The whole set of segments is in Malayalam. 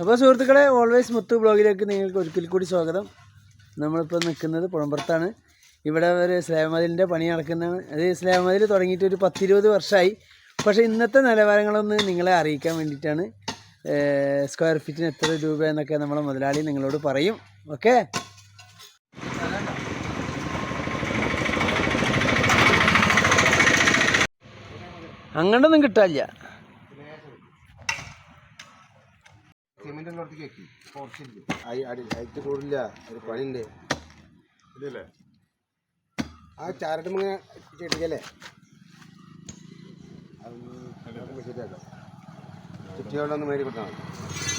അപ്പോൾ സുഹൃത്തുക്കളെ ഓൾവേസ് മുത്തു ബ്ലോഗിലേക്ക് നിങ്ങൾക്ക് ഒരിക്കൽ കൂടി സ്വാഗതം. നമ്മളിപ്പോൾ നിൽക്കുന്നത് പുഴമ്പുറത്താണ് ഇവിടെ ഒരു സ്ലേമതിലിന്റെ പണി നടക്കുന്നതാണ്. അത് സ്ലേമതിൽ മതിൽ തുടങ്ങിയിട്ട് ഒരു പത്തിരുപത് വർഷമായി. പക്ഷേ ഇന്നത്തെ നിലവാരങ്ങളൊന്ന് നിങ്ങളെ അറിയിക്കാൻ വേണ്ടിയിട്ടാണ് സ്ക്വയർ ഫീറ്റിന് എത്ര രൂപ എന്നൊക്കെ നമ്മളെ മുതലാളി നിങ്ങളോട് പറയും. ഓക്കെ? അങ്ങോട്ടൊന്നും കിട്ടാനില്ല. സിമെന്റ് ഉള്ളിടത്തേക്ക് വെക്കി കുറച്ചില്ല അയറ്റ് കൂടില്ല ഒരു പണിയുണ്ട്. ഇതല്ലേ? ആ ചാരട്ടും ഇങ്ങനെ ചെടിക്കല്ലേ അത് ശരിയാക്കാം. ചുറ്റിയോടൊന്ന് മേടി കൊടുത്താൽ മതി.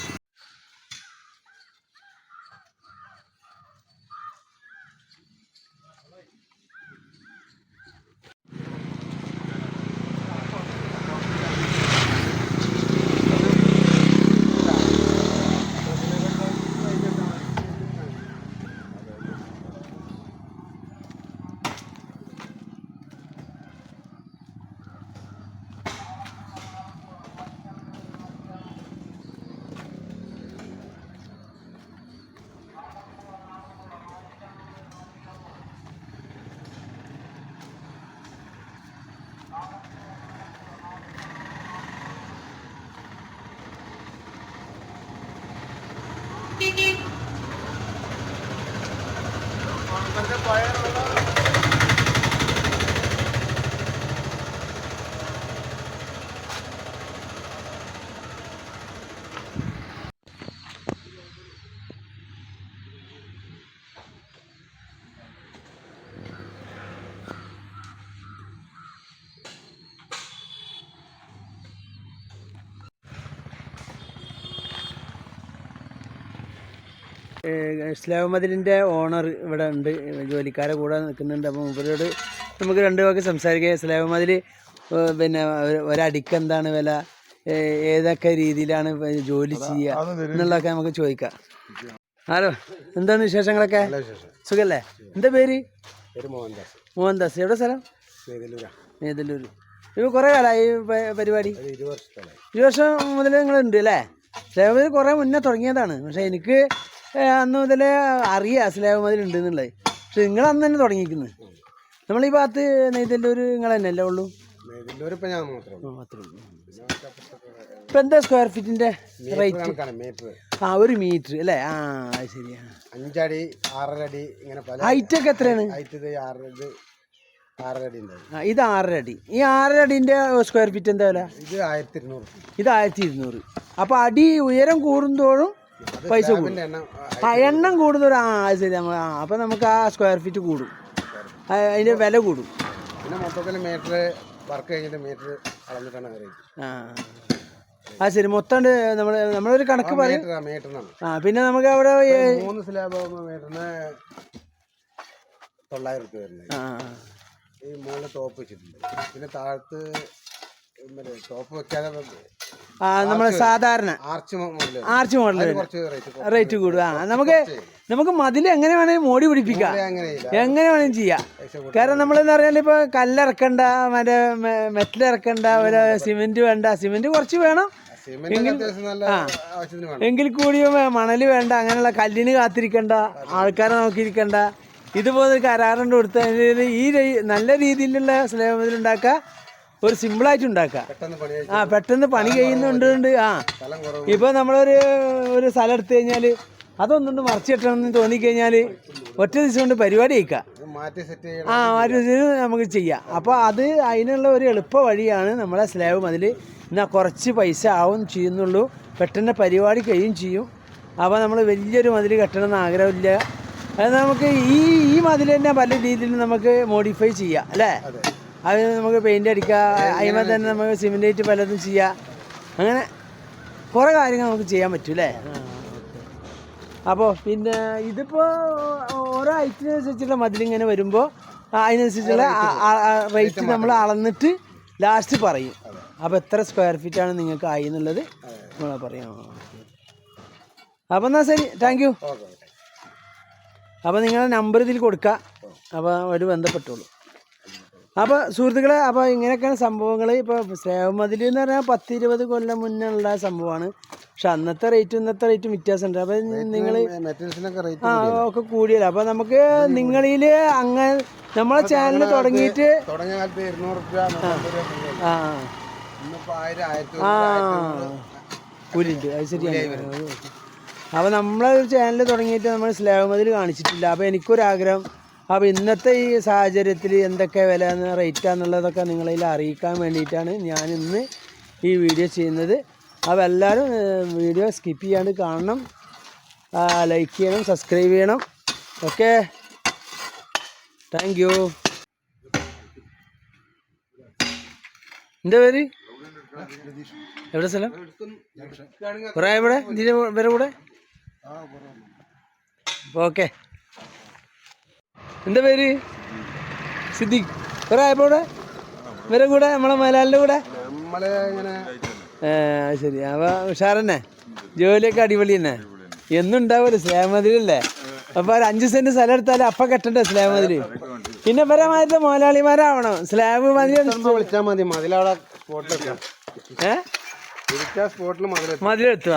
ਜੀ സ്ലാബ് മതിലിന്റെ ഓണർ ഇവിടെ ഉണ്ട്. ജോലിക്കാരെ കൂടെ നിൽക്കുന്നുണ്ട്. അപ്പോൾ മൂപ്പരോട് നമുക്ക് രണ്ട് വാക്ക് സംസാരിക്കാം. ഇസ്ലാം മതിൽ പിന്നെ ഒരു- ഒരടിക്ക് എന്താണ് വില? ഏതൊക്കെ രീതിയിലാണ് ഇപ്പൊ ജോലി ചെയ്യുക എന്നുള്ളതൊക്കെ നമുക്ക് ചോദിക്കാം. ഹലോ എന്താണ് വിശേഷങ്ങളൊക്കെ? സുഖല്ലേ? എന്താ പേര്? മോഹൻദാസ്. എവിടെ സ്ഥലം? മേതിലൂരാ മേതല്ലൂർ ഇപ്പോൾ കുറേ കാലമായി പരിപാടി? ഇരുപത് വർഷം മുതൽ നിങ്ങളുണ്ട് അല്ലേ? മതിൽ കുറേ മുന്നേ തുടങ്ങിയതാണ്. പക്ഷേ എനിക്ക് അന്ന് മുതലേ അറിയാം സ്ലാബ് മതിൽ ഉണ്ട് എന്നുള്ളത് പക്ഷെ നിങ്ങൾ അന്ന് തന്നെ തുടങ്ങിയിരിക്കുന്നത് നമ്മൾ ഈ ഭാഗത്ത് നെയ്തല്ലൂർ നിങ്ങൾ തന്നെ അല്ലേ ഉള്ളൂ? ഇപ്പം എന്താ സ്ക്വയർ ഫീറ്റിന്റെ റേറ്റ് ആ ഒരു മീറ്റർ അല്ലേ? ആ ശരിയാ. അഞ്ചടി ആറര അടി ഇങ്ങനെ പല എത്രയാണ്? ഹൈറ്റ് ഇത് ആറര ഇത് ആറര അടി ഈ ആറര അടിന്റെ സ്ക്വയർ ഫീറ്റ് എന്താ വില? ഇത് ആയിരത്തി ഇരുന്നൂറ് ഇത് ആയിരത്തി ഇരുന്നൂറ് അപ്പോൾ അടി ഉയരം കൂടുന്തോറും പൈസ കൂടും. എണ്ണം ആ എണ്ണം കൂടുതൽ ആ ശരി നമ്മൾ ആ അപ്പം നമുക്ക് ആ സ്ക്വയർ ഫീറ്റ് കൂടും. അതിന്റെ വില കൂടും. പിന്നെ മൊത്തത്തിൽ മീറ്റർ വർക്ക് കഴിഞ്ഞിട്ട് മീറ്റർ അളന്നിട്ടാണ് ആ ആ ശരി മൊത്തം നമ്മൾ നമ്മളൊരു കണക്ക് പറയും. ആ പിന്നെ നമുക്ക് അവിടെ മൂന്ന് സ്ലാബ് ആകുമ്പോൾ മീറ്ററിന് തൊള്ളായിരം റുപ്യ വരുന്നത്. ആ. ഈ മുകളിൽ ടോപ്പ് വെച്ചിട്ടുണ്ട്. പിന്നെ താഴത്ത് മറ്റേ ടോപ്പ് വെക്കാതെ ആ നമ്മൾ സാധാരണ ആർച്ച് മോഡൽ റേറ്റ് റേറ്റ് കൂടും. ആ നമുക്ക് നമുക്ക് മതിൽ എങ്ങനെ വേണേലും മോടി പിടിപ്പിക്കാം. എങ്ങനെ വേണേലും ചെയ്യാം. കാരണം നമ്മളെന്ന് പറഞ്ഞാൽ ഇപ്പോൾ കല്ലിറക്കണ്ട മറ്റേ മെറ്റൽ ഇറക്കണ്ട ഒരു സിമെന്റ് വേണ്ട. സിമെന്റ് കുറച്ച് വേണം. എങ്കിൽ കൂടിയും മണൽ വേണ്ട അങ്ങനെയുള്ള കല്ലിന് കാത്തിരിക്കണ്ട ആൾക്കാരെ നോക്കിയിരിക്കണ്ട. ഇതുപോലെ കരാറുണ്ട് കൊടുത്ത ഈ നല്ല രീതിയിലുള്ള ഉണ്ടാക്കുക ഒരു സിമ്പിൾ ആയിട്ട് പണി ആ പെട്ടെന്ന് പണി കഴിയുന്നുണ്ട് ആ. ഇപ്പൊ ഇപ്പോൾ നമ്മളൊരു ഒരു സ്ഥലം എടുത്തു കഴിഞ്ഞാൽ അതൊന്നുകൊണ്ട് എന്ന് തോന്നിക്കഴിഞ്ഞാൽ ഒറ്റ ദിവസം കൊണ്ട് പരിപാടി അയക്കാം ആ മാറ്റി നമുക്ക് ചെയ്യാം. അപ്പോൾ അത് അതിനുള്ള ഒരു എളുപ്പ വഴിയാണ് നമ്മളെ സ്ലാബ് മതിൽ എന്നാൽ കുറച്ച് പൈസ ആവും ചെയ്യുന്നുള്ളൂ. പെട്ടെന്ന് പരിപാടി കഴിയും ചെയ്യും. അപ്പോൾ നമ്മൾ വലിയൊരു മതിൽ കെട്ടണമെന്ന് ആഗ്രഹമില്ല. അത് നമുക്ക് ഈ ഈ മതിൽ തന്നെ പല രീതിയിൽ നമുക്ക് മോഡിഫൈ ചെയ്യാം അല്ലേ? അതെ നമുക്ക് പെയിന്റ് അടിക്കാം. അതിമേ തന്നെ നമുക്ക് സിമെന്റേറ്റ് പലതും ചെയ്യാം. അങ്ങനെ കുറേ കാര്യങ്ങൾ നമുക്ക് ചെയ്യാൻ പറ്റും അല്ലേ? അപ്പോൾ പിന്നെ ഇതിപ്പോൾ ഓരോ ഐറ്റിനനുസരിച്ചുള്ള മതിലിങ്ങനെ വരുമ്പോൾ അതിനനുസരിച്ചുള്ള റേറ്റ് നമ്മൾ അളന്നിട്ട് ലാസ്റ്റ് പറയും. അപ്പോൾ എത്ര സ്ക്വയർ ഫീറ്റ് ആണ് നിങ്ങൾക്ക് ആയി എന്നുള്ളത് നമ്മൾ പറയാം. അപ്പോൾ എന്നാൽ ശരി. താങ്ക് യു അപ്പോൾ നിങ്ങളുടെ നമ്പർ ഇതിൽ കൊടുക്കുക അപ്പോൾ അവർ ബന്ധപ്പെട്ടോളൂ അപ്പോൾ സുഹൃത്തുക്കളെ അപ്പോൾ ഇങ്ങനെയൊക്കെയാണ് സംഭവങ്ങൾ ഇപ്പോൾ സ്നേഹമതിൽ എന്ന് പറഞ്ഞാൽ പത്ത് ഇരുപത് കൊല്ലം മുന്നേ ഉള്ള സംഭവമാണ്. പക്ഷെ അന്നത്തെ റേറ്റും ഇന്നത്തെ റേറ്റും വ്യത്യാസമുണ്ട്. അപ്പം നിങ്ങൾ ആ ഒക്കെ കൂടിയല്ലോ. അപ്പം നമുക്ക് നിങ്ങളിൽ അങ്ങനെ നമ്മളെ ചാനൽ തുടങ്ങിയിട്ട് ആ. കൂലിണ്ട് അത് ശരിയാണ്. അപ്പോൾ നമ്മളെ ചാനൽ തുടങ്ങിയിട്ട് നമ്മൾ സ്ലേവ് മതിൽ കാണിച്ചിട്ടില്ല. അപ്പോൾ എനിക്കൊരാഗ്രഹം. അപ്പോൾ ഇന്നത്തെ ഈ സാഹചര്യത്തിൽ എന്തൊക്കെ വില റേറ്റാന്നുള്ളതൊക്കെ നിങ്ങളതിൽ അറിയിക്കാൻ വേണ്ടിയിട്ടാണ് ഞാൻ ഇന്ന് ഈ വീഡിയോ ചെയ്യുന്നത്. അപ്പോൾ എല്ലാവരും വീഡിയോ സ്കിപ്പ് ചെയ്യാണ്ട് കാണണം. ലൈക്ക് ചെയ്യണം സബ്സ്ക്രൈബ് ചെയ്യണം. ഓക്കെ താങ്ക് യു എന്താ പേര്? എവിടെ സ്ഥലം? കുറേ ഇവിടെ? ഇതിന്റെ വരെ കൂടെ ഓക്കെ എന്താ പേര്? സിദ്ദിഖ്. കുറേ ആയപ്പോ ഇവിടെ ഇവരെ കൂടെ നമ്മളെ മലയാളിന്റെ കൂടെ? ശരി. അപ്പൊ ഉഷാറന്നെ? ജോലിയൊക്കെ അടിപൊളി തന്നെ. എന്നും ഉണ്ടാവുമല്ലോ സ്ലേമതിലല്ലേ അപ്പൊ ഒരു അഞ്ച് സെന്റ് സ്ഥലം എടുത്താൽ അപ്പൊ കെട്ടണ്ടേ സ്ലേമതിൽ പിന്നെ ഇവരെ മാതിരി മുതലാളിമാരാവണം. സ്ലാബ് മതി മതിലെത്തുക